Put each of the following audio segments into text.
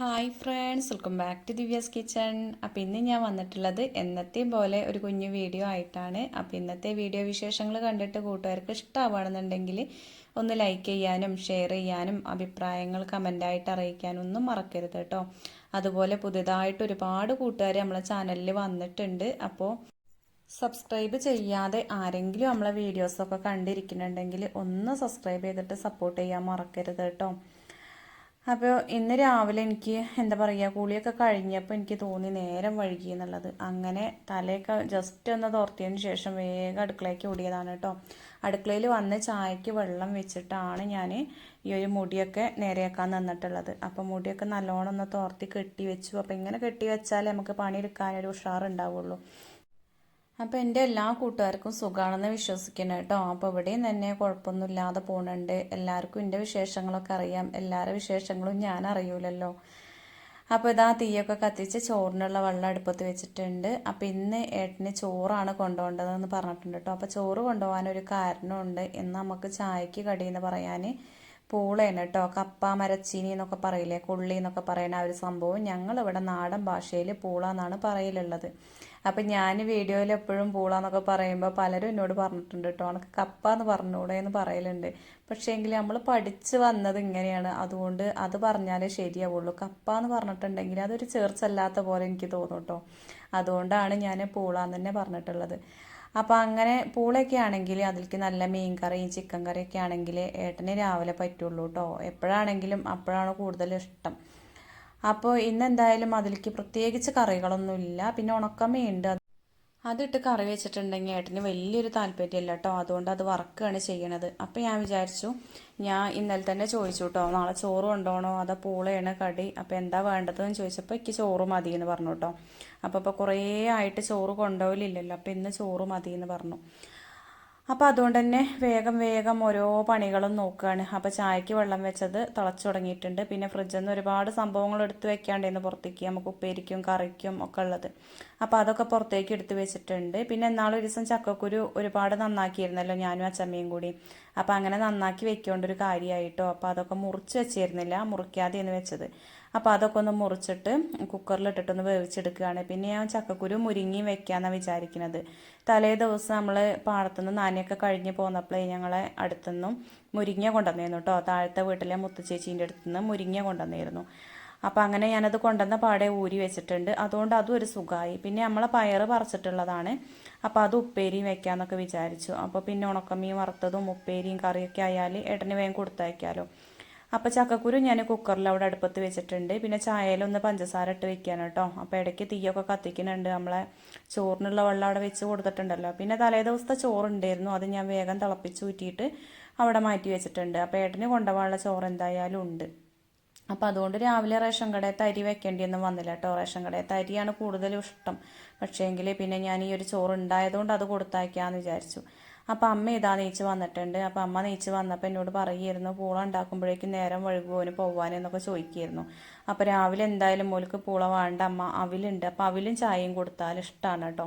Hi friends welcome back to Divya's kitchen അപ്പോൾ ഇന്ന് ഞാൻ വന്നിട്ടുള്ളത് എന്നത്തെ പോലെ ഒരു കുഞ്ഞു വീഡിയോ ആയിട്ടാണ്. അപ്പോൾ ഇന്നത്തെ വീഡിയോ വിശേഷങ്ങൾ കണ്ടിട്ട് കൂട്ടുകാർക്ക് ഇഷ്ടമാവുകയാണെന്നുണ്ടെങ്കിൽ ഒന്ന് ലൈക്ക് ചെയ്യാനും ഷെയർ ചെയ്യാനും അഭിപ്രായങ്ങൾ കമന്റായിട്ട് അറിയിക്കാനും ഒന്നും മറക്കരുത് കേട്ടോ. അതുപോലെ പുതുതായിട്ട് ഒരുപാട് കൂട്ടുകാർ നമ്മളെ ചാനലിൽ വന്നിട്ടുണ്ട്. അപ്പോൾ സബ്സ്ക്രൈബ് ചെയ്യാതെ ആരെങ്കിലും നമ്മളെ വീഡിയോസൊക്കെ കണ്ടിരിക്കുന്നുണ്ടെങ്കിൽ ഒന്ന് സബ്സ്ക്രൈബ് ചെയ്തിട്ട് സപ്പോർട്ട് ചെയ്യാൻ മറക്കരുത് കേട്ടോ. അപ്പോൾ ഇന്ന് രാവിലെ എനിക്ക് എന്താ പറയുക കുളിയൊക്കെ കഴിഞ്ഞപ്പോൾ എനിക്ക് തോന്നി നേരം വഴുകി എന്നുള്ളത്. അങ്ങനെ തലയൊക്കെ ജസ്റ്റ് ഒന്ന് തോർത്തിയതിന് ശേഷം വേഗം അടുക്കളയ്ക്ക് ഓടിയതാണ് കേട്ടോ. അടുക്കളയിൽ വന്ന് ചായക്ക് വെള്ളം വെച്ചിട്ടാണ് ഞാൻ ഈ ഒരു മുടിയൊക്കെ നേരെയാക്കാൻ നിന്നിട്ടുള്ളത്. അപ്പോൾ മുടിയൊക്കെ നല്ലോണം ഒന്ന് തോർത്തി കെട്ടി വെച്ചു. അപ്പോൾ ഇങ്ങനെ കെട്ടി വെച്ചാലേ നമുക്ക് പണിയെടുക്കാനൊരു ഉഷാറുണ്ടാവുള്ളൂ. അപ്പോൾ എന്റെ എല്ലാ കൂട്ടുകാർക്കും സുഖമാണെന്ന് വിശ്വസിക്കുന്നു കേട്ടോ. അപ്പോൾ ഇവിടെയും തന്നെ കുഴപ്പമൊന്നുമില്ലാതെ പോകുന്നുണ്ട് എല്ലാവർക്കും എന്റെ വിശേഷങ്ങളൊക്കെ അറിയാം. എല്ലാവരുടെ വിശേഷങ്ങളും ഞാൻ അറിയൂലല്ലോ. അപ്പോൾ ഇതാ തീയൊക്കെ കത്തിച്ച് ചോറിനുള്ള വെള്ളം അടുപ്പത്ത് വെച്ചിട്ടുണ്ട്. അപ്പോൾ ഇന്ന് ഏട്ടന് ചോറാണ് കൊണ്ടുപോകേണ്ടതെന്ന് പറഞ്ഞിട്ടുണ്ട് കേട്ടോ. അപ്പോൾ ചോറ് കൊണ്ടുപോകാൻ ഒരു കാരണമുണ്ട്. എന്ന് നമുക്ക് ചായക്ക് കടിയെന്ന് പറയാൻ പൂളയാണ് കേട്ടോ. കപ്പ മരച്ചീനി എന്നൊക്കെ പറയില്ലേ? കുള്ളി എന്നൊക്കെ പറയുന്ന ആ ഒരു സംഭവം ഞങ്ങളിവിടെ നാടൻ ഭാഷയിൽ പൂള എന്നാണ് പറയലുള്ളത്. അപ്പം ഞാൻ വീഡിയോയിൽ എപ്പോഴും പൂളാന്നൊക്കെ പറയുമ്പോൾ പലരും എന്നോട് പറഞ്ഞിട്ടുണ്ട് കേട്ടോ എനിക്ക് കപ്പ എന്ന് പറഞ്ഞൂടെ എന്ന് പറയലുണ്ട്. പക്ഷേ എങ്കിൽ നമ്മൾ പഠിച്ച് വന്നത് ഇങ്ങനെയാണ്. അതുകൊണ്ട് അത് പറഞ്ഞാലേ ശരിയാവുള്ളൂ. കപ്പ എന്ന് പറഞ്ഞിട്ടുണ്ടെങ്കിൽ അതൊരു ചേർച്ചല്ലാത്ത പോലെ എനിക്ക് തോന്നും കേട്ടോ അതുകൊണ്ടാണ് ഞാൻ പൂളാന്ന് തന്നെ പറഞ്ഞിട്ടുള്ളത്. അപ്പോൾ അങ്ങനെ പൂളൊക്കെ ആണെങ്കിൽ അതിലേക്ക് നല്ല മീൻ കറിയും ചിക്കൻ കറിയൊക്കെ ആണെങ്കിൽ ഏട്ടനെ രാവിലെ പറ്റുള്ളൂ കേട്ടോ എപ്പോഴാണെങ്കിലും അപ്പോഴാണ് കൂടുതൽ ഇഷ്ടം. അപ്പോൾ ഇന്ന് എന്തായാലും അതിലേക്ക് പ്രത്യേകിച്ച് കറികളൊന്നുമില്ല. പിന്നെ ഉണക്കമീനുണ്ട് അതിട്ട് കറി വെച്ചിട്ടുണ്ടെങ്കിൽ ഏട്ടന് വലിയൊരു താല്പര്യമല്ല കേട്ടോ. അതുകൊണ്ട് അത് വറക്കുകയാണ് ചെയ്യണത്. അപ്പോൾ ഞാൻ വിചാരിച്ചു ഞാൻ ഇന്നലെ തന്നെ ചോദിച്ചു കേട്ടോ നാളെ ചോറ് കൊണ്ടുപോകണോ അതോ പൂളയാണ് കടി? അപ്പോൾ എന്താ വേണ്ടതെന്ന് ചോദിച്ചപ്പോൾ എനിക്ക് ചോറ് മതി എന്ന് പറഞ്ഞു കേട്ടോ. അപ്പോൾ ഇപ്പോൾ കുറേ ആയിട്ട് ചോറ് കൊണ്ടുപോകലില്ലല്ലോ. അപ്പോൾ ഇന്ന് ചോറ് മതി എന്ന് പറഞ്ഞു. അപ്പോൾ അതുകൊണ്ട് തന്നെ വേഗം വേഗം ഓരോ പണികളും നോക്കുകയാണ് അപ്പോൾ ചായക്ക് വെള്ളം വെച്ചത് തിളച്ചു തുടങ്ങിയിട്ടുണ്ട്. പിന്നെ ഫ്രിഡ്ജിൽ നിന്ന് ഒരുപാട് സംഭവങ്ങൾ എടുത്ത് വെക്കാണ്ടേന്ന് പുറത്തേക്ക് നമുക്ക് ഉപ്പേരിക്കും കറിക്കും ഒക്കെ ഉള്ളത്. അപ്പോൾ അതൊക്കെ പുറത്തേക്ക് എടുത്ത് വെച്ചിട്ടുണ്ട്. പിന്നെ എന്നാളൊരു ദിവസം ചക്കക്കുരു ഒരുപാട് നന്നാക്കിയിരുന്നല്ലോ ഞാനും അച്ചമ്മയും കൂടി. അപ്പോൾ അങ്ങനെ നന്നാക്കി വെക്കേണ്ട ഒരു കാര്യമായിട്ടോ അപ്പോൾ അതൊക്കെ മുറിച്ച് വെച്ചിരുന്നില്ല മുറിക്കാതെയാണ് വെച്ചത്. അപ്പോൾ അതൊക്കെ ഒന്ന് മുറിച്ചിട്ട് കുക്കറിലിട്ടിട്ടൊന്ന് വേവിച്ചെടുക്കുകയാണ്. പിന്നെ ഞാൻ ചക്കക്കുരു മുരിങ്ങി വെക്കാമെന്നാണ് വിചാരിക്കുന്നത് തലേ ദിവസം നമ്മൾ പാടത്തുനിന്ന് നാനിയൊക്കെ കഴിഞ്ഞ് പോന്നപ്പോഴേ ഞങ്ങളെ അടുത്തുനിന്നും മുരിങ്ങ കൊണ്ടുവന്നിരുന്നു കേട്ടോ താഴത്തെ വീട്ടിലെ മുത്തച്ചേച്ചീന്റെ അടുത്തുനിന്ന് മുരിങ്ങ കൊണ്ടുവന്നിരുന്നു. അപ്പോൾ അങ്ങനെ ഞാനത് കൊണ്ടുവന്ന പാടെ ഊരി വെച്ചിട്ടുണ്ട്. അതുകൊണ്ട് അതും ഒരു സുഖമായി പിന്നെ നമ്മളെ പയർ പറിച്ചിട്ടുള്ളതാണ്. അപ്പോൾ അത് ഉപ്പേരിയും വെക്കാമെന്നൊക്കെ വിചാരിച്ചു. അപ്പോൾ പിന്നെ ഉണക്കമീൻ വറുത്തതും ഉപ്പേരിയും കറിയൊക്കെ ആയാൽ ഏട്ടന് വേഗം കൊടുത്തയക്കാമല്ലോ അപ്പോൾ ചക്കക്കുരു ഞാൻ കുക്കറിൽ അവിടെ അടുപ്പത്ത് വെച്ചിട്ടുണ്ട്. പിന്നെ ചായയിലൊന്ന് പഞ്ചസാര ഇട്ട് വെക്കാൻ കേട്ടോ അപ്പോൾ ഇടയ്ക്ക് തീയൊക്കെ കത്തിക്കുന്നുണ്ട്. നമ്മളെ ചോറിനുള്ള വെള്ളം അവിടെ വെച്ച് കൊടുത്തിട്ടുണ്ടല്ലോ. പിന്നെ തലേ ദിവസത്തെ ചോറുണ്ടായിരുന്നു. അത് ഞാൻ വേഗം തിളപ്പിച്ച് ഊറ്റിയിട്ട് അവിടെ മാറ്റി വെച്ചിട്ടുണ്ട്. അപ്പോൾ ഏട്ടന് കൊണ്ടുപോകാനുള്ള ചോറ് എന്തായാലും ഉണ്ട്. അപ്പൊ അതുകൊണ്ട് രാവിലെ റേഷൻ കടയത്തെ അരി വെക്കേണ്ടിയൊന്നും വന്നില്ല കേട്ടോ റേഷൻ കടയത്തെ തരിയാണ് കൂടുതലും ഇഷ്ടം. പക്ഷേങ്കിൽ പിന്നെ ഞാൻ ഈ ഒരു ചോറ് ഉണ്ടായതുകൊണ്ട് അത് കൊടുത്തയക്കാമെന്ന് വിചാരിച്ചു. അപ്പം അമ്മ ഇതാ നീച്ച് വന്നിട്ടുണ്ട്. അപ്പം അമ്മ നീച്ച് വന്നപ്പോൾ എന്നോട് പറയുമായിരുന്നു പൂള ഉണ്ടാക്കുമ്പോഴേക്കും നേരം വഴുകുമോന് പോവാനെന്നൊക്കെ ചോദിക്കുമായിരുന്നു അപ്പോൾ രാവിലെ എന്തായാലും മോൾക്ക് പൂള വേണ്ട അമ്മ അവിലുണ്ട്. അപ്പോൾ അവിലും ചായയും കൊടുത്താൽ ഇഷ്ടമാണ് കേട്ടോ.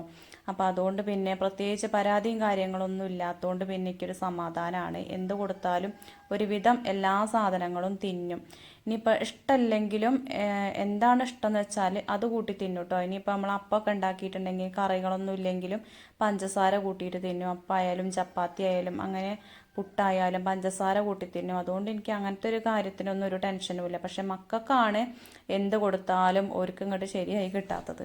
അപ്പോൾ അതുകൊണ്ട് പിന്നെ പ്രത്യേകിച്ച് പരാതിയും കാര്യങ്ങളൊന്നും ഇല്ലാത്തതുകൊണ്ട് പിന്നെ എനിക്കൊരു സമാധാനമാണ് എന്ത് കൊടുത്താലും ഒരുവിധം എല്ലാ സാധനങ്ങളും തിന്നും. ഇനിയിപ്പോൾ ഇഷ്ടമല്ലെങ്കിലും എന്താണ് ഇഷ്ടം എന്ന് വെച്ചാൽ അത് കൂട്ടി തിന്നും കേട്ടോ ഇനിയിപ്പോൾ നമ്മൾ അപ്പമൊക്കെ ഉണ്ടാക്കിയിട്ടുണ്ടെങ്കിൽ കറികളൊന്നും ഇല്ലെങ്കിലും പഞ്ചസാര കൂട്ടിയിട്ട് തിന്നും. അപ്പായാലും ചപ്പാത്തി ആയാലും അങ്ങനെ പുട്ടായാലും പഞ്ചസാര കൂട്ടി തിന്നും. അതുകൊണ്ട് എനിക്ക് അങ്ങനത്തെ ഒരു കാര്യത്തിനൊന്നും ഒരു ടെൻഷനും ഇല്ല. പക്ഷെ മക്കൾക്കാണ് എന്ത് കൊടുത്താലും ഓർക്ക് ഇങ്ങോട്ട് ശരിയായി കിട്ടാത്തത്.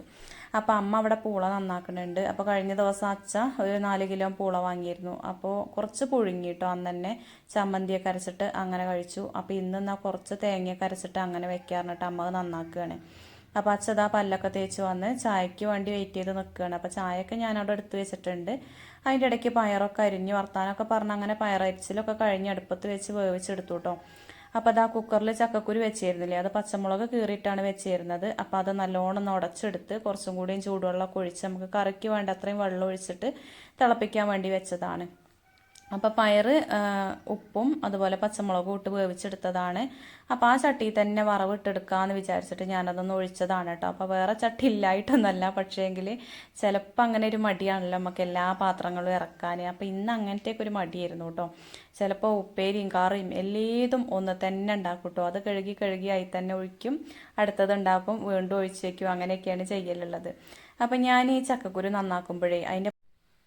അപ്പോൾ അമ്മ അവിടെ പൂള നന്നാക്കുന്നുണ്ട്. അപ്പോൾ കഴിഞ്ഞ ദിവസം അച്ഛ ഒരു നാല് കിലോ പൂള വാങ്ങിയിരുന്നു. അപ്പോൾ കുറച്ച് പുഴുങ്ങിയിട്ടോ അന്ന് തന്നെ ചമ്മന്തിയൊക്കെ അരച്ചിട്ട് അങ്ങനെ കഴിച്ചു. അപ്പോൾ ഇന്ന് എന്നാൽ കുറച്ച് തേങ്ങയൊക്കെ അരച്ചിട്ട് അങ്ങനെ വെക്കാറിട്ട് അമ്മ നന്നാക്കുകയാണ്. അപ്പോൾ അച്ഛതാ പല്ലൊക്കെ തേച്ച് വന്ന് ചായക്ക് വേണ്ടി വെയിറ്റ് ചെയ്ത് നിൽക്കുകയാണ് അപ്പോൾ ചായയൊക്കെ ഞാൻ അവിടെ എടുത്ത് വെച്ചിട്ടുണ്ട്. അതിന്റെ ഇടയ്ക്ക് പയറൊക്കെ അരിഞ്ഞ് വർത്താനൊക്കെ പറഞ്ഞ് അങ്ങനെ പയറരിച്ചിലൊക്കെ കഴിഞ്ഞ് അടുപ്പത്ത് വെച്ച് വേവിച്ചെടുത്തു കേട്ടോ അപ്പോൾ അത് ആ കുക്കറിൽ ചക്കക്കുരു വെച്ചിരുന്നില്ലേ? അത് പച്ചമുളക് കീറിയിട്ടാണ് വെച്ചിരുന്നത്. അപ്പോൾ അത് നല്ലോണം ഒന്ന് ഉടച്ചെടുത്ത് കുറച്ചും കൂടിയും ചൂടുവെള്ളമൊക്കെ ഒഴിച്ച് നമുക്ക് കറിക്ക് വേണ്ട അത്രയും വെള്ളം ഒഴിച്ചിട്ട് തിളപ്പിക്കാൻ വേണ്ടി വെച്ചതാണ്. അപ്പോൾ പയറ് ഉപ്പും അതുപോലെ പച്ചമുളകും ഇട്ട് വേവിച്ചെടുത്തതാണ്. അപ്പോൾ ആ ചട്ടിയിൽ തന്നെ വറവിട്ടെടുക്കാമെന്ന് വിചാരിച്ചിട്ട് ഞാനതൊന്ന് ഒഴിച്ചതാണ് കേട്ടോ അപ്പോൾ വേറെ ചട്ടി ഇല്ലായിട്ടൊന്നല്ല. പക്ഷേങ്കിൽ ചിലപ്പോൾ അങ്ങനെ ഒരു മടിയാണല്ലോ നമുക്ക് എല്ലാ പാത്രങ്ങളും ഇറക്കാൻ അപ്പോൾ ഇന്ന് അങ്ങനത്തേക്ക് ഒരു മടിയായിരുന്നു കേട്ടോ ചിലപ്പോൾ ഉപ്പേരിയും കറിയും എല്ലേതും ഒന്ന് തന്നെ ഉണ്ടാക്കും കേട്ടോ അത് കഴുകി കഴുകി ആയി തന്നെ ഒഴിക്കും. അടുത്തത് ഉണ്ടാക്കും വീണ്ടും ഒഴിച്ചേക്കും. അങ്ങനെയൊക്കെയാണ് ചെയ്യലുള്ളത്. അപ്പം ഞാൻ ഈ ചക്കക്കുരു നന്നാക്കുമ്പോഴേ അതിന്റെ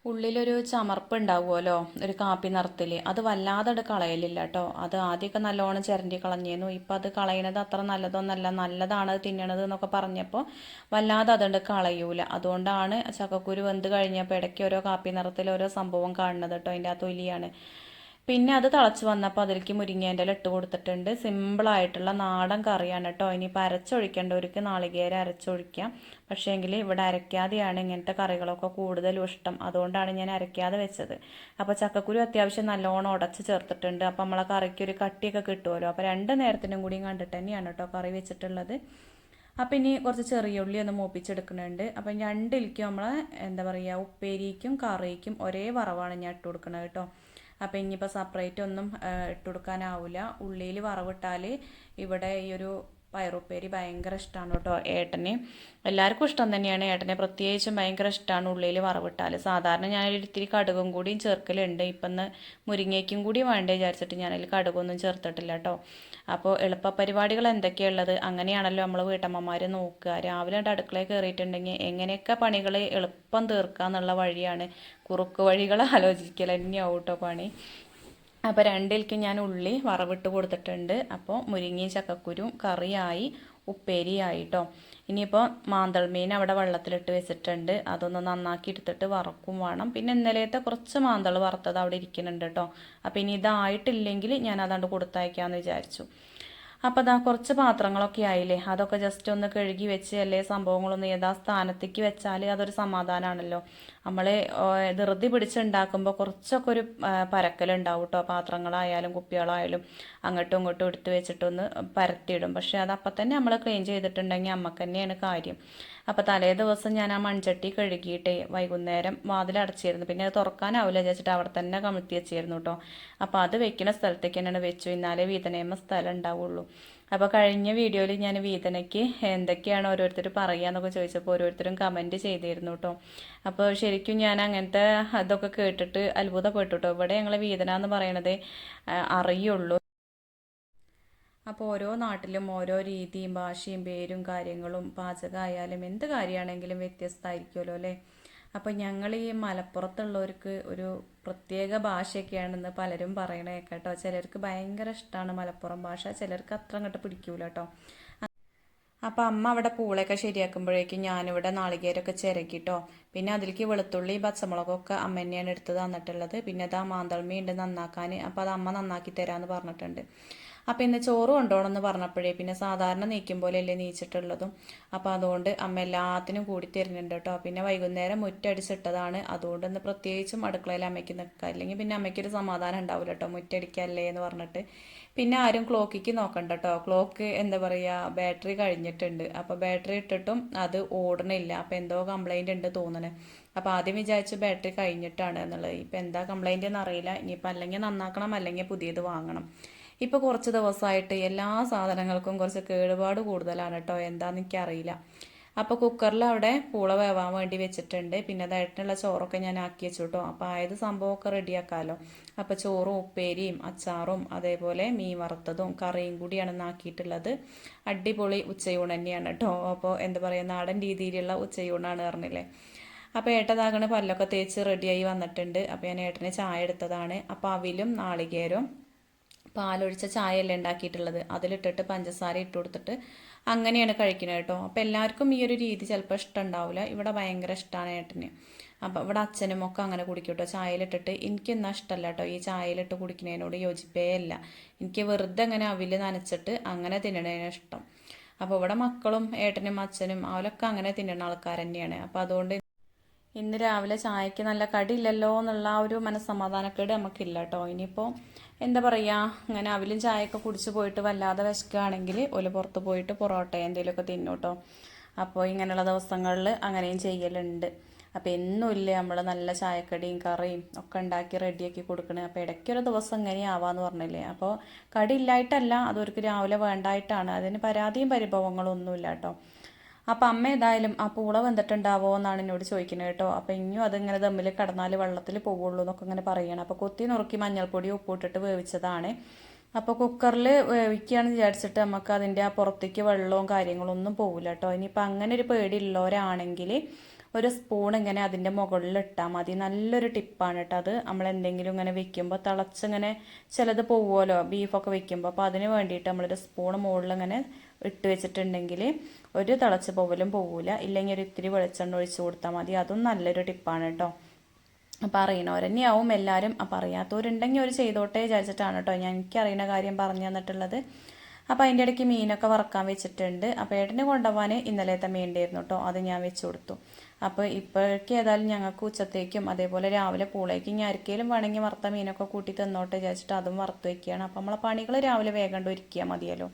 ഉള്ളിലൊരു ചമർപ്പ് ഉണ്ടാവുമല്ലോ ഒരു കാപ്പി നിറത്തിൽ അത് വല്ലാതെ അത് കളയലില്ല കേട്ടോ അത് ആദ്യമൊക്കെ നല്ലോണം ചിരണ്ടി കളഞ്ഞിരുന്നു. ഇപ്പം അത് കളയണത് അത്ര നല്ലതൊന്നല്ല. നല്ലതാണ് അത് തിന്നണത് എന്നൊക്കെ പറഞ്ഞപ്പോൾ വല്ലാതെ അതുകൊണ്ട് കളയൂല. അതുകൊണ്ടാണ് ചക്കക്കുരു വെന്ത് കഴിഞ്ഞപ്പോൾ ഇടയ്ക്ക് ഓരോ കാപ്പി നിറത്തിൽ ഓരോ സംഭവം കാണുന്നത് കേട്ടോ. അതിന്റെ ആ തൊലിയാണ് പിന്നെ അത് തിളച്ച് വന്നപ്പോൾ അതിലേക്ക് മുരിങ്ങേന്റെ ഇട്ട് കൊടുത്തിട്ടുണ്ട്. സിമ്പിളായിട്ടുള്ള നാടൻ കറിയാണ് കേട്ടോ ഇനിയിപ്പോൾ അരച്ചൊഴിക്കേണ്ടവർക്ക് നാളികേരം അരച്ചൊഴിക്കാം. പക്ഷേങ്കിൽ ഇവിടെ അരയ്ക്കാതെയാണ് ഇങ്ങനത്തെ കറികളൊക്കെ കൂടുതലും ഇഷ്ടം. അതുകൊണ്ടാണ് ഞാൻ അരയ്ക്കാതെ വെച്ചത്. അപ്പോൾ ചക്കക്കുരു അത്യാവശ്യം നല്ലോണം ഉടച്ച് ചേർത്തിട്ടുണ്ട്. അപ്പോൾ നമ്മളെ കറിക്ക് ഒരു കട്ടിയൊക്കെ കിട്ടുമല്ലോ അപ്പോൾ രണ്ട് നേരത്തിനും കൂടിയും കണ്ടിട്ട് തന്നെയാണ് കേട്ടോ കറി വെച്ചിട്ടുള്ളത്. അപ്പം ഇനി കുറച്ച് ചെറിയ ഉള്ളി ഒന്ന് മൂപ്പിച്ചെടുക്കുന്നുണ്ട്. അപ്പം രണ്ടിലേക്കും നമ്മൾ എന്താ പറയുക ഉപ്പേരിക്കും കറിക്കും ഒരേ വറവാണ് ഞാൻ ഇട്ട് കൊടുക്കുന്നത് കേട്ടോ അപ്പം ഇനിയിപ്പോൾ സെപ്പറേറ്റ് ഒന്നും ഇട്ട് കൊടുക്കാനാവില്ല ഉള്ളിയിൽ വറവിട്ടാൽ ഇവിടെ ഈ ഒരു പയറുപ്പേരി ഭയങ്കര ഇഷ്ടമാണ് കേട്ടോ ഏട്ടന്. എല്ലാവർക്കും ഇഷ്ടം തന്നെയാണ്. ഏട്ടനെ പ്രത്യേകിച്ചും ഭയങ്കര ഇഷ്ടമാണ് ഉള്ളിൽ വറവിട്ടാൽ സാധാരണ ഞാൻ ഇത്തിരി കടുകും കൂടിയും ചേർക്കലുണ്ട്. ഇപ്പം മുരിങ്ങയ്ക്കും കൂടി വേണ്ടേ വിചാരിച്ചിട്ട് ഞാനതിൽ കടുകൊന്നും ചേർത്തിട്ടില്ല കേട്ടോ. അപ്പോൾ എളുപ്പ പരിപാടികൾ എന്തൊക്കെയുള്ളത്? അങ്ങനെയാണല്ലോ നമ്മൾ വീട്ടമ്മമാർ നോക്കുക. രാവിലെ അടുക്കളയിൽ കയറിയിട്ടുണ്ടെങ്കിൽ എങ്ങനെയൊക്കെ പണികൾ എളുപ്പം തീർക്കുക എന്നുള്ള വഴിയാണ്. കുറുക്ക് വഴികൾ ആലോചിക്കൽ തന്നെയാവും കേട്ടോ പണി. അപ്പോൾ രണ്ടിലേക്ക് ഞാൻ ഉള്ളി വറവിട്ട് കൊടുത്തിട്ടുണ്ട്. അപ്പോൾ മുരിങ്ങയും ചക്കക്കുരും കറിയായി ഉപ്പേരിയായി കേട്ടോ ഇനിയിപ്പോൾ മാന്തൾ മീൻ അവിടെ വെള്ളത്തിലിട്ട് വെച്ചിട്ടുണ്ട്. അതൊന്ന് നന്നാക്കി എടുത്തിട്ട് വറക്കും വേണം. പിന്നെ ഇന്നലത്തെ കുറച്ച് മാന്തൾ വറുത്തത് അവിടെ ഇരിക്കുന്നുണ്ട് കേട്ടോ. അപ്പോൾ ഇനി ഇതായിട്ടില്ലെങ്കിൽ ഞാൻ അതാണ്ട് കൊടുത്തയക്കാമെന്ന് വിചാരിച്ചു. അപ്പോൾ അതാ കുറച്ച് പാത്രങ്ങളൊക്കെ ആയില്ലേ? അതൊക്കെ ജസ്റ്റ് ഒന്ന് കഴുകി വെച്ച് അല്ലേ സംഭവങ്ങളൊന്ന് യഥാസ്ഥാനത്തേക്ക് വെച്ചാൽ അതൊരു സമാധാനമാണല്ലോ നമ്മൾ ധൃതി പിടിച്ചുണ്ടാക്കുമ്പോൾ കുറച്ചൊക്കെ ഒരു പരക്കലുണ്ടാവും കേട്ടോ പാത്രങ്ങളായാലും കുപ്പികളായാലും അങ്ങോട്ടും ഇങ്ങോട്ടും എടുത്ത് വെച്ചിട്ടൊന്ന് പരത്തിയിടും. പക്ഷേ അത് അപ്പം തന്നെ നമ്മൾ ക്ലീൻ ചെയ്തിട്ടുണ്ടെങ്കിൽ അമ്മയ്ക്ക് തന്നെയാണ് കാര്യം. അപ്പോൾ തലേ ദിവസം ഞാൻ ആ മൺചട്ടി കഴുകിയിട്ട് വൈകുന്നേരം വാതിലടച്ചിരുന്നു പിന്നെ അത് തുറക്കാനാവില്ല വിചാരിച്ചിട്ട് അവിടെ തന്നെ കമിഴ്ത്തി വെച്ചിരുന്നു കേട്ടോ അപ്പോൾ അത് വെക്കുന്ന സ്ഥലത്തേക്ക് തന്നെയാണ് വെച്ചു. എന്നാലേ വീതനയമ്മ സ്ഥലം ഉണ്ടാവുള്ളൂ. അപ്പോൾ കഴിഞ്ഞ വീഡിയോയിൽ ഞാൻ വീതനയ്ക്ക് എന്തൊക്കെയാണ് ഓരോരുത്തർ പറയുക എന്നൊക്കെ ചോദിച്ചപ്പോൾ ഓരോരുത്തരും കമന്റ് ചെയ്തിരുന്നു കേട്ടോ അപ്പോൾ ശരിക്കും ഞാൻ അങ്ങനത്തെ അതൊക്കെ കേട്ടിട്ട് അത്ഭുതപ്പെട്ടു കേട്ടോ ഇവിടെ ഞങ്ങൾ വീതന എന്ന് പറയണത് അറിയുള്ളൂ. അപ്പോൾ ഓരോ നാട്ടിലും ഓരോ രീതിയും ഭാഷയും പേരും കാര്യങ്ങളും പാചകമായാലും എന്ത് കാര്യമാണെങ്കിലും വ്യത്യസ്തമായിരിക്കുമല്ലോ അല്ലേ? അപ്പോൾ ഞങ്ങൾ ഈ മലപ്പുറത്തുള്ളവർക്ക് ഒരു പ്രത്യേക ഭാഷയൊക്കെയാണെന്ന് പലരും പറയണേ കേട്ടോ. ചിലർക്ക് ഭയങ്കര ഇഷ്ടമാണ് മലപ്പുറം ഭാഷ ചിലർക്ക് അത്ര അങ്ങോട്ട് പിടിക്കൂല കേട്ടോ. അപ്പോൾ അമ്മ അവിടെ പൂളയൊക്കെ ശരിയാക്കുമ്പോഴേക്കും ഞാനിവിടെ നാളികേരമൊക്കെ ചിരക്കിട്ടോ പിന്നെ അതിലേക്ക് വെളുത്തുള്ളി പച്ചമുളകൊക്കെ അമ്മ തന്നെയാണ് എടുത്ത് തന്നിട്ടുള്ളത്. പിന്നെ അത് ആ മാന്തൾമീ ഉണ്ട് നന്നാക്കാൻ. അപ്പോൾ അത് അമ്മ നന്നാക്കി തരാമെന്ന് പറഞ്ഞിട്ടുണ്ട്. അപ്പോൾ ഇന്ന് ചോറ് കൊണ്ടുപോകണമെന്ന് പറഞ്ഞപ്പോഴേ പിന്നെ സാധാരണ നീക്കും പോലെയല്ലേ നീച്ചിട്ടുള്ളതും. അപ്പോൾ അതുകൊണ്ട് അമ്മ എല്ലാത്തിനും കൂടി തരുന്നുണ്ട് കേട്ടോ. പിന്നെ വൈകുന്നേരം മുറ്റടിച്ചിട്ടതാണ്. അതുകൊണ്ട് ഇന്ന് പ്രത്യേകിച്ചും അടുക്കളയിൽ അമ്മയ്ക്ക് നിൽക്കുക അല്ലെങ്കിൽ പിന്നെ അമ്മയ്ക്കൊരു സമാധാനം ഉണ്ടാവില്ല കേട്ടോ. മുറ്റടിക്കല്ലേ എന്ന് പറഞ്ഞിട്ട്. പിന്നെ ആരും ക്ലോക്കിക്ക് നോക്കണ്ട കേട്ടോ. ക്ലോക്ക് എന്താ പറയുക ബാറ്ററി കഴിഞ്ഞിട്ടുണ്ട്. അപ്പോൾ ബാറ്ററി ഇട്ടിട്ടും അത് ഓടണില്ല. അപ്പോൾ എന്തോ കംപ്ലൈന്റ് ഉണ്ട് തോന്നണേ. അപ്പോൾ ആദ്യം വിചാരിച്ചു ബാറ്ററി കഴിഞ്ഞിട്ടാണ് എന്നുള്ളത്. ഇപ്പം എന്താ കംപ്ലൈന്റ് എന്ന് അറിയില്ല. ഇനിയിപ്പോൾ അല്ലെങ്കിൽ നന്നാക്കണം അല്ലെങ്കിൽ പുതിയത് വാങ്ങണം. ഇപ്പോൾ കുറച്ച് ദിവസമായിട്ട് എല്ലാ സാധനങ്ങൾക്കും കുറച്ച് കേടുപാട് കൂടുതലാണ് കേട്ടോ. എന്താണെന്ന് എനിക്കറിയില്ല. അപ്പോൾ കുക്കറിൽ അവിടെ പൂള വേവാൻ വേണ്ടി വെച്ചിട്ടുണ്ട്. പിന്നെ അതായിട്ടുള്ള ചോറൊക്കെ ഞാൻ ആക്കി വെച്ചു കേട്ടോ. അപ്പോൾ ആയത് സംഭവമൊക്കെ റെഡിയാക്കാമല്ലോ അപ്പോൾ ചോറും ഉപ്പേരിയും അച്ചാറും അതേപോലെ മീൻ വറുത്തതും കറിയും കൂടിയാണ് ആക്കിയിട്ടുള്ളത്. അടിപൊളി ഉച്ചയൂണ് തന്നെയാണ് കേട്ടോ. അപ്പോൾ എന്താ പറയുക നാടൻ രീതിയിലുള്ള ഉച്ചയൂണാണ് പറഞ്ഞില്ലേ. അപ്പോൾ ഏട്ടതാകണ പല്ലൊക്കെ തേച്ച് റെഡിയായി വന്നിട്ടുണ്ട്. അപ്പോൾ ഞാൻ ഏട്ടന് ചായ എടുത്തതാണ്. അപ്പോൾ അവിലും നാളികേരവും പാലൊഴിച്ച ചായയല്ലേ ഉണ്ടാക്കിയിട്ടുള്ളത്. അതിലിട്ടിട്ട് പഞ്ചസാര ഇട്ട് കൊടുത്തിട്ട് അങ്ങനെയാണ് കഴിക്കുന്നത് കേട്ടോ. അപ്പോൾ എല്ലാവർക്കും ഈ ഒരു രീതി ചിലപ്പോൾ ഇഷ്ടം ഉണ്ടാവില്ല ഇവിടെ ഭയങ്കര ഇഷ്ടമാണ് ഏട്ടന്. അപ്പോൾ ഇവിടെ അച്ഛനും ഒക്കെ അങ്ങനെ കുടിക്കും കേട്ടോ. ചായയിലിട്ടിട്ട് എനിക്കൊന്നും ഇഷ്ടമല്ല കേട്ടോ. ഈ ചായയിലിട്ട് കുടിക്കുന്നതിനോട് യോജിപ്പേ അല്ല എനിക്ക് വെറുതെ അങ്ങനെ അവിൽ നനച്ചിട്ട് അങ്ങനെ തിന്നണതിന് ഇഷ്ടം. അപ്പോൾ ഇവിടെ മക്കളും ഏട്ടനും അച്ഛനും അവരൊക്കെ അങ്ങനെ തിന്നണ ആൾക്കാർ തന്നെയാണ്. അപ്പോൾ അതുകൊണ്ട് ഇന്ന് രാവിലെ ചായക്ക് നല്ല കടിയില്ലല്ലോ എന്നുള്ള ആ ഒരു മനസ്സമാധാനക്കേട് നമുക്കില്ല കേട്ടോ. ഇനിയിപ്പോൾ എന്താ പറയുക അങ്ങനെ അവിലും ചായയൊക്കെ കുടിച്ച് പോയിട്ട് വല്ലാതെ വിശക്കുകയാണെങ്കിൽ ഒരു പുറത്ത് പോയിട്ട് പൊറോട്ട എന്തെങ്കിലുമൊക്കെ തിന്നു കേട്ടോ. അപ്പോൾ ഇങ്ങനെയുള്ള ദിവസങ്ങളിൽ അങ്ങനെയും ചെയ്യലുണ്ട്. അപ്പോൾ എന്നുമില്ലേ നമ്മൾ നല്ല ചായക്കടിയും കറിയും ഒക്കെ ഉണ്ടാക്കി റെഡിയാക്കി കൊടുക്കണേ. അപ്പോൾ ഇടയ്ക്കൊരു ദിവസം ഇങ്ങനെയാവാന്ന് പറഞ്ഞില്ലേ. അപ്പോൾ കടി ഇല്ലായിട്ടല്ല അതൊരു രാവിലെ വേണ്ടായിട്ടാണ്. അതിന് പരാതിയും പരിഭവങ്ങളും ഒന്നുമില്ല കേട്ടോ. അപ്പം അമ്മ ഏതായാലും ആ പൂള വന്നിട്ടുണ്ടാവോ എന്നാണ് എന്നോട് ചോദിക്കുന്നത് കേട്ടോ. അപ്പം ഇനിയും അതിങ്ങനെ തമ്മിൽ കടന്നാൽ വെള്ളത്തിൽ പോവുള്ളൂ എന്നൊക്കെ ഇങ്ങനെ പറയണം. അപ്പോൾ കൊത്തി നുറുക്കി മഞ്ഞൾപ്പൊടി ഉപ്പിട്ടിട്ട് വേവിച്ചതാണ്. അപ്പോൾ കുക്കറിൽ വേവിക്കുകയാണെന്ന് വിചാരിച്ചിട്ട് നമുക്ക് അതിന്റെ ആ പുറത്തേക്ക് വെള്ളവും കാര്യങ്ങളും ഒന്നും പോകില്ല കേട്ടോ. ഇനിയിപ്പോൾ അങ്ങനെ ഒരു പേടിയുള്ളവരാണെങ്കിൽ ഒരു സ്പൂൺ ഇങ്ങനെ അതിന്റെ മുകളിൽ ഇട്ടാൽ മതി. നല്ലൊരു ടിപ്പാണ് കേട്ടോ അത്. നമ്മൾ എന്തെങ്കിലും ഇങ്ങനെ വെക്കുമ്പോൾ തിളച്ചിങ്ങനെ ചിലത് പോവുമല്ലോ ബീഫൊക്കെ വെക്കുമ്പോൾ അപ്പോൾ അതിന് വേണ്ടിയിട്ട് നമ്മളൊരു സ്പൂൺ മുകളിൽ ഇങ്ങനെ ഇട്ട് വെച്ചിട്ടുണ്ടെങ്കിൽ ഒരു തിളച്ച് പോവലും. പോവില്ല ഇല്ലെങ്കിൽ ഒരു ഇത്തിരി വെളിച്ചെണ്ണ ഒഴിച്ച് കൊടുത്താൽ മതി. അതും നല്ലൊരു ടിപ്പാണ് കേട്ടോ അപ്പം അറിയണവരെന്നെയാവും എല്ലാവരും അപ്പം അറിയാത്തവരുണ്ടെങ്കിൽ ഒരു ചെയ്തോട്ടെ വിചാരിച്ചിട്ടാണ് കേട്ടോ ഞാൻ എനിക്ക് എനിക്കറിയുന്ന കാര്യം പറഞ്ഞു തന്നിട്ടുള്ളത്. അപ്പോൾ അതിന്റെ ഇടയ്ക്ക് മീനൊക്കെ വറക്കാൻ വെച്ചിട്ടുണ്ട്. അപ്പോൾ ഏട്ടനെ കൊണ്ടുപോകാൻ ഇന്നലത്തെ മീൻ ഉണ്ടായിരുന്നു കേട്ടോ അത് ഞാൻ വെച്ച് കൊടുത്തു. അപ്പോൾ ഇപ്പോഴേക്ക് ഏതായാലും ഞങ്ങൾക്ക് ഉച്ചത്തേക്കും അതേപോലെ രാവിലെ പൂളേക്കും ഞാൻ ആർക്കെങ്കിലും വേണമെങ്കിൽ വറുത്ത മീനൊക്കെ കൂട്ടി തന്നോട്ടെ വിചാരിച്ചിട്ട് അതും വറുത്ത് വെക്കുകയാണ്. അപ്പോൾ നമ്മളെ പണികൾ രാവിലെ വേഗം ഒരുക്കിയാൽ മതിയല്ലോ.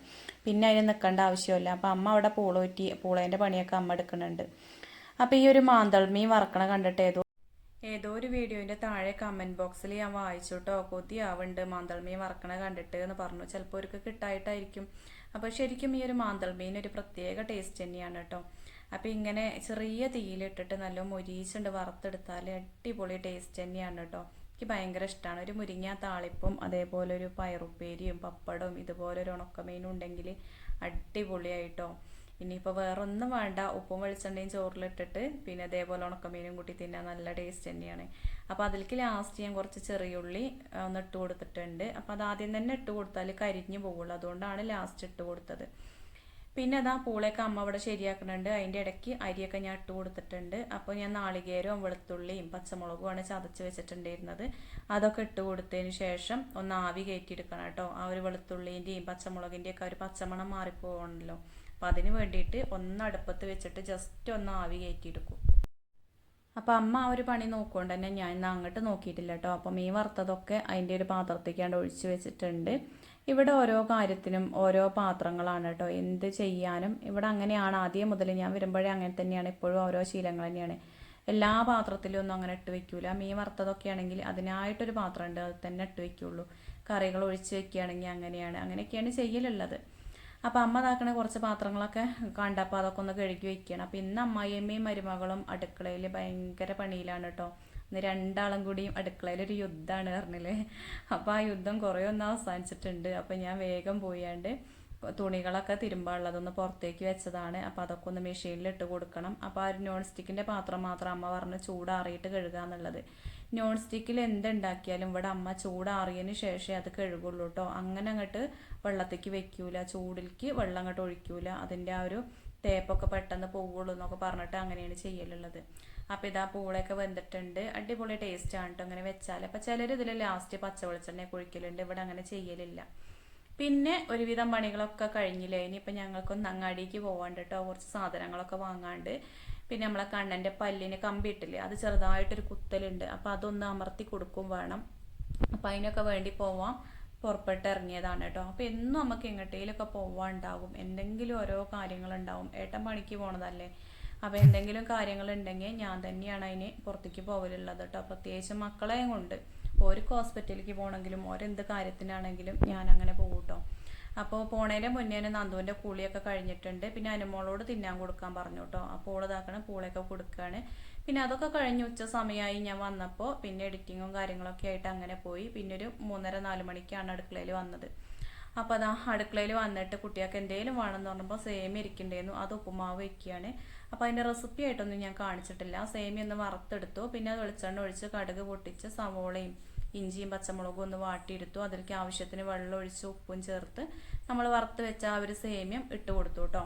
പിന്നെ അതിന് നിൽക്കേണ്ട ആവശ്യമില്ല. അപ്പോൾ അമ്മ അവിടെ പൂള പറ്റി പൂളേന്റെ പണിയൊക്കെ അമ്മ എടുക്കുന്നുണ്ട്. അപ്പോൾ ഈ ഒരു മാന്തൾമീൻ വറക്കണ കണ്ടിട്ട് ഏതോ ഏതോ ഒരു വീഡിയോന്റെ താഴെ കമന്റ് ബോക്സിൽ ഞാൻ വായിച്ചു കേട്ടോ കൊതിയാവുണ്ട് മാന്തൾമീൻ വറക്കണ കണ്ടിട്ട് എന്ന് പറഞ്ഞു. ചിലപ്പോൾ അവർക്ക് കിട്ടായിട്ടായിരിക്കും. അപ്പോൾ ശരിക്കും ഈ ഒരു മാന്തൾമീൻ ഒരു പ്രത്യേക ടേസ്റ്റ് തന്നെയാണ് കേട്ടോ അപ്പോൾ ഇങ്ങനെ ചെറിയ തീയിലിട്ടിട്ട് നല്ല മൊരീച്ചുണ്ട് വറുത്തെടുത്താൽ അടിപൊളി ടേസ്റ്റ് തന്നെയാണ് കേട്ടോ എനിക്ക് ഭയങ്കര ഇഷ്ടമാണ് ഒരു മുരിങ്ങ താളിപ്പും അതേപോലെ ഒരു പയറുപ്പേരിയും പപ്പടവും ഇതുപോലെ ഒരു ഉണക്കമീനും ഉണ്ടെങ്കിൽ അടിപൊളിയായിട്ടോ. ഇനിയിപ്പോൾ വേറെ ഒന്നും വേണ്ട. ഉപ്പും വെളിച്ചെണ്ണയും ചോറിലിട്ടിട്ട് പിന്നെ അതേപോലെ ഉണക്കമീനും കൂട്ടി തിന്നാൻ നല്ല ടേസ്റ്റ് തന്നെയാണ്. അപ്പോൾ അതിലേക്ക് ലാസ്റ്റ് ഞാൻ കുറച്ച് ചെറിയുള്ളി ഒന്ന് ഇട്ട് കൊടുത്തിട്ടുണ്ട്. അപ്പോൾ അത് ആദ്യം തന്നെ ഇട്ട് കൊടുത്താൽ കരിഞ്ഞു പോകുള്ളൂ അതുകൊണ്ടാണ് ലാസ്റ്റ് ഇട്ട് കൊടുത്തത്. പിന്നെ അതാ പൂളയൊക്കെ അമ്മ അവിടെ ശരിയാക്കുന്നുണ്ട്. അതിന്റെ ഇടയ്ക്ക് അരിയൊക്കെ ഞാൻ ഇട്ട് കൊടുത്തിട്ടുണ്ട്. അപ്പോൾ ഞാൻ നാളികേരവും വെളുത്തുള്ളിയും പച്ചമുളകുമാണ് ചതച്ച് വെച്ചിട്ടുണ്ടായിരുന്നത്. അതൊക്കെ ഇട്ട് കൊടുത്തതിന് ശേഷം ഒന്ന് ആവി കയറ്റിയെടുക്കണം കേട്ടോ. ആ ഒരു വെളുത്തുള്ളിന്റെയും പച്ചമുളകിന്റെയും ഒക്കെ ഒരു പച്ചമണം മാറിപ്പോകണമല്ലോ. അപ്പോൾ അതിന് വേണ്ടിയിട്ട് ഒന്ന് അടുപ്പത്ത് വെച്ചിട്ട് ജസ്റ്റ് ഒന്ന് ആവി കയറ്റിയെടുക്കും. അപ്പോൾ അമ്മ ആ ഒരു പണി നോക്കുകൊണ്ട് തന്നെ ഞാൻ ഇന്ന് അങ്ങോട്ട് നോക്കിയിട്ടില്ല കേട്ടോ. അപ്പോൾ മീൻ വറുത്തതൊക്കെ അതിന്റെ ഒരു പാത്രത്തേക്കാണ്ട് ഒഴിച്ച് വെച്ചിട്ടുണ്ട്. ഇവിടെ ഓരോ കാര്യത്തിനും ഓരോ പാത്രങ്ങളാണ് കേട്ടോ. എന്ത് ചെയ്യാനും ഇവിടെ അങ്ങനെയാണ്. ആദ്യം മുതൽ ഞാൻ വരുമ്പോഴേ അങ്ങനെ തന്നെയാണ്. ഇപ്പോഴും ഓരോ ശീലങ്ങൾ തന്നെയാണ്. എല്ലാ പാത്രത്തിലും ഒന്നും അങ്ങനെ ഇട്ട് വെക്കൂല. മീൻ വറുത്തതൊക്കെ ആണെങ്കിൽ അതിനായിട്ടൊരു പാത്രമുണ്ട്. അത് തന്നെ ഇട്ട് വെക്കുള്ളൂ. കറികൾ ഒഴിച്ച് വെക്കുകയാണെങ്കിൽ അങ്ങനെയാണ്. അങ്ങനെയൊക്കെയാണ് ചെയ്യലുള്ളത്. അപ്പോൾ അമ്മ താക്കണ കുറച്ച് പാത്രങ്ങളൊക്കെ കണ്ടപ്പോൾ അതൊക്കെ ഒന്ന് കഴുകി വെക്കുകയാണ് അപ്പോൾ ഇന്ന് അമ്മായിയമ്മയും മരുമകളും അടുക്കളയിൽ ഭയങ്കര പണിയിലാണ് കേട്ടോ. ഇന്ന് രണ്ടാളും കൂടിയും അടുക്കളയിൽ ഒരു യുദ്ധമാണ് പറഞ്ഞില്ലേ? അപ്പോൾ ആ യുദ്ധം കുറേ ഒന്ന് അവസാനിച്ചിട്ടുണ്ട്. അപ്പോൾ ഞാൻ വേഗം പോയാണ്ട് തുണികളൊക്കെ തിരുമ്പാനുള്ളതൊന്ന് പുറത്തേക്ക് വെച്ചതാണ്. അപ്പോൾ അതൊക്കെ ഒന്ന് മെഷീനിൽ ഇട്ട് കൊടുക്കണം. അപ്പോൾ ആ ഒരു നോൺ സ്റ്റിക്കിന്റെ പാത്രം മാത്രം അമ്മ പറഞ്ഞ് ചൂടാറിയിട്ട് കഴുകുക എന്നുള്ളത്. നോൺ സ്റ്റിക്കിൽ എന്തുണ്ടാക്കിയാലും ഇവിടെ അമ്മ ചൂടാറിയതിന് ശേഷമേ അത് കഴുകുള്ളൂ കേട്ടോ അങ്ങനെ അങ്ങോട്ട് വെള്ളത്തേക്ക് വെക്കൂല. ചൂടിലേക്ക് വെള്ളം അങ്ങോട്ട് ഒഴിക്കൂല. അതിന്റെ ആ ഒരു തേപ്പൊക്കെ പെട്ടെന്ന് പോവുള്ളൂ എന്നൊക്കെ പറഞ്ഞിട്ട് അങ്ങനെയാണ് ചെയ്യലുള്ളത്. അപ്പോൾ ഇതാ പൂളൊക്കെ വെന്തിട്ടുണ്ട്. അടിപൊളി ടേസ്റ്റ് ആണ് കേട്ടോ അങ്ങനെ വെച്ചാൽ അപ്പോൾ ചിലർ ഇതിൽ ലാസ്റ്റ് പച്ച വെളിച്ചെണ്ണ കുഴിക്കലുണ്ട് ഇവിടെ അങ്ങനെ ചെയ്യലില്ല. പിന്നെ ഒരുവിധം പണികളൊക്കെ കഴിഞ്ഞില്ലേ? ഇനിയിപ്പോൾ ഞങ്ങൾക്കൊന്ന് അങ്ങാടിക്ക് പോകാണ്ട് കേട്ടോ കുറച്ച് സാധനങ്ങളൊക്കെ വാങ്ങാണ്ട്. പിന്നെ നമ്മളെ കണ്ണന്റെ പല്ലിന് കമ്പിയിട്ടില്ലേ അത് ചെറുതായിട്ടൊരു കുത്തലുണ്ട്. അപ്പോൾ അതൊന്ന് അമർത്തി കൊടുക്കും വേണം. അപ്പോൾ അതിനൊക്കെ വേണ്ടി പോവാം. പുറപ്പെട്ട് ഇറങ്ങിയതാണ് കേട്ടോ. അപ്പോൾ എന്നും നമുക്ക് എങ്ങോട്ടേലൊക്കെ പോവാണ്ടാവും എന്തെങ്കിലും ഓരോ കാര്യങ്ങളുണ്ടാവും. ഏട്ടൻ പണിക്ക് പോണതല്ലേ? അപ്പോൾ എന്തെങ്കിലും കാര്യങ്ങളുണ്ടെങ്കിൽ ഞാൻ തന്നെയാണ് അതിന് പുറത്തേക്ക് പോകലുള്ളത് കേട്ടോ. പ്രത്യേകിച്ച് മക്കളെയും കൊണ്ട്. ഓർക്ക് ഹോസ്പിറ്റലിലേക്ക് പോകണമെങ്കിലും ഓരെന്ത് കാര്യത്തിനാണെങ്കിലും ഞാൻ അങ്ങനെ പോകും കേട്ടോ. അപ്പോൾ പോണേന്റെ മുന്നേ നന്ദുവിന്റെ കൂളിയൊക്കെ കഴിഞ്ഞിട്ടുണ്ട്. പിന്നെ അനുമോളോട് തിന്നാൻ കൊടുക്കാൻ പറഞ്ഞു കേട്ടോ. അപ്പോൾ ഇതാക്കണം പൂളയൊക്കെ കൊടുക്കുകയാണ് പിന്നെ അതൊക്കെ കഴിഞ്ഞ് ഉച്ച സമയമായി ഞാൻ വന്നപ്പോൾ പിന്നെ എഡിറ്റിങ്ങും കാര്യങ്ങളൊക്കെ ആയിട്ട് അങ്ങനെ പോയി. പിന്നെ ഒരു മൂന്നര നാല് മണിക്കാണ് അടുക്കളയിൽ വന്നത്. അപ്പോൾ അതാ അടുക്കളയിൽ വന്നിട്ട് കുട്ടികൾക്ക് എന്തെങ്കിലും വേണമെന്ന് പറഞ്ഞപ്പോൾ സേമി ഇരിക്കണ്ടേന്നു. അത് ഉപ്പുമാവ് വയ്ക്കുകയാണ് അപ്പോൾ അതിന്റെ റെസിപ്പി ആയിട്ടൊന്നും ഞാൻ കാണിച്ചിട്ടില്ല. സേമി ഒന്ന് വറുത്തെടുത്തു. പിന്നെ അത് വെളിച്ചെണ്ണ ഒഴിച്ച് കടുക് പൊട്ടിച്ച് സവോളയും ഇഞ്ചിയും പച്ചമുളകും ഒന്ന് വാട്ടിയെടുത്തു. അതിലേക്ക് ആവശ്യത്തിന് വെള്ളം ഒഴിച്ച് ഉപ്പും ചേർത്ത് നമ്മൾ വറുത്ത് വെച്ച ആ ഒരു സേമിയം ഇട്ട് കൊടുത്തു കേട്ടോ.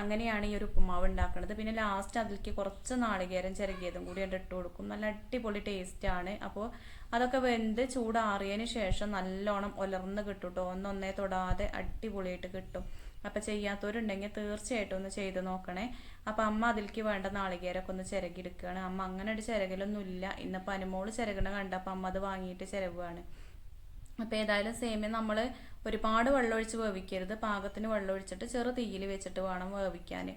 അങ്ങനെയാണ് ഈ ഒരു ഉപ്പുമാവ് ഉണ്ടാക്കുന്നത് പിന്നെ ലാസ്റ്റ് അതിലേക്ക് കുറച്ച് നാളികേരം ചിരകിയതും കൂടി ഇട്ട് കൊടുക്കും. നല്ല അടിപൊളി ടേസ്റ്റ് ആണ്. അപ്പോൾ അതൊക്കെ വെന്ത് ചൂടാറിയതിന് ശേഷം നല്ലോണം ഉലർന്ന് കിട്ടും കേട്ടോ ഒന്നൊന്നേ തൊടാതെ അടിപൊളിയായിട്ട് കിട്ടും. അപ്പൊ ചെയ്യാത്തവരുണ്ടെങ്കിൽ തീർച്ചയായിട്ടും ഒന്ന് ചെയ്ത് നോക്കണേ. അപ്പൊ അമ്മ അതിലേക്ക് വേണ്ട നാളികേരൊക്കെ ഒന്ന് ചിരകിയെടുക്കുകയാണ്. അമ്മ അങ്ങനെ ഒരു ചിരകലൊന്നുമില്ല ഇന്നിപ്പോൾ അനുമോൾ ചിരകണ കണ്ടപ്പോൾ അമ്മ അത് വാങ്ങിയിട്ട് ചിരവുകയാണ് അപ്പോൾ ഏതായാലും സേമിയ നമ്മൾ ഒരുപാട് വെള്ളമൊഴിച്ച് വേവിക്കരുത്. പാകത്തിന് വെള്ളമൊഴിച്ചിട്ട് ചെറു തീയിൽ വെച്ചിട്ട് വേണം വേവിക്കാൻ.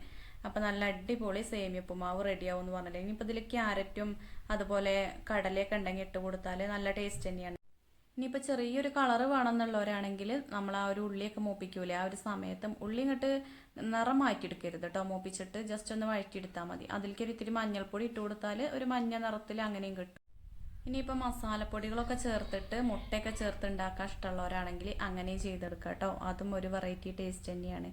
അപ്പോൾ നല്ല അടിപൊളി സേമിയ ഉപ്പുമാവ് റെഡിയാവും എന്ന് പറഞ്ഞിട്ട് ഇനിയിപ്പോൾ ഇതിൽ ക്യാരറ്റും അതുപോലെ കടലയൊക്കെ ഉണ്ടെങ്കിൽ ഇട്ട് കൊടുത്താൽ നല്ല ടേസ്റ്റ് തന്നെയാണ്. ഇനിയിപ്പോൾ ചെറിയൊരു കളറ് വേണമെന്നുള്ളവരാണെങ്കിൽ നമ്മൾ ആ ഒരു ഉള്ളിയൊക്കെ മൂപ്പിക്കൂലേ. ആ ഒരു സമയത്തും ഉള്ളി ഇങ്ങോട്ട് നിറം മാറ്റിയെടുക്കരുത് കേട്ടോ മൂപ്പിച്ചിട്ട് ജസ്റ്റ് ഒന്ന് വഴറ്റിയെടുത്താൽ മതി. അതിലേക്ക് ഒരു ഇത്തിരി മഞ്ഞൾപ്പൊടി ഇട്ട് കൊടുത്താൽ ഒരു മഞ്ഞ നിറത്തിൽ അങ്ങനെയും കിട്ടും. ഇനിയിപ്പോൾ മസാലപ്പൊടികളൊക്കെ ചേർത്തിട്ട് മുട്ടയൊക്കെ ചേർത്ത് ഉണ്ടാക്കാൻ ഇഷ്ടമുള്ളവരാണെങ്കിൽ അങ്ങനെയും ചെയ്തെടുക്കുക കേട്ടോ. അതും ഒരു വെറൈറ്റി ടേസ്റ്റ് തന്നെയാണ്.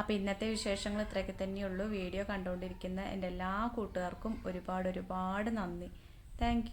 അപ്പോൾ ഇന്നത്തെ വിശേഷങ്ങൾ ഇത്രയൊക്കെ തന്നെയുള്ളൂ. വീഡിയോ കണ്ടുകൊണ്ടിരിക്കുന്ന എന്റെ എല്ലാ കൂട്ടുകാർക്കും ഒരുപാട് ഒരുപാട് നന്ദി. താങ്ക്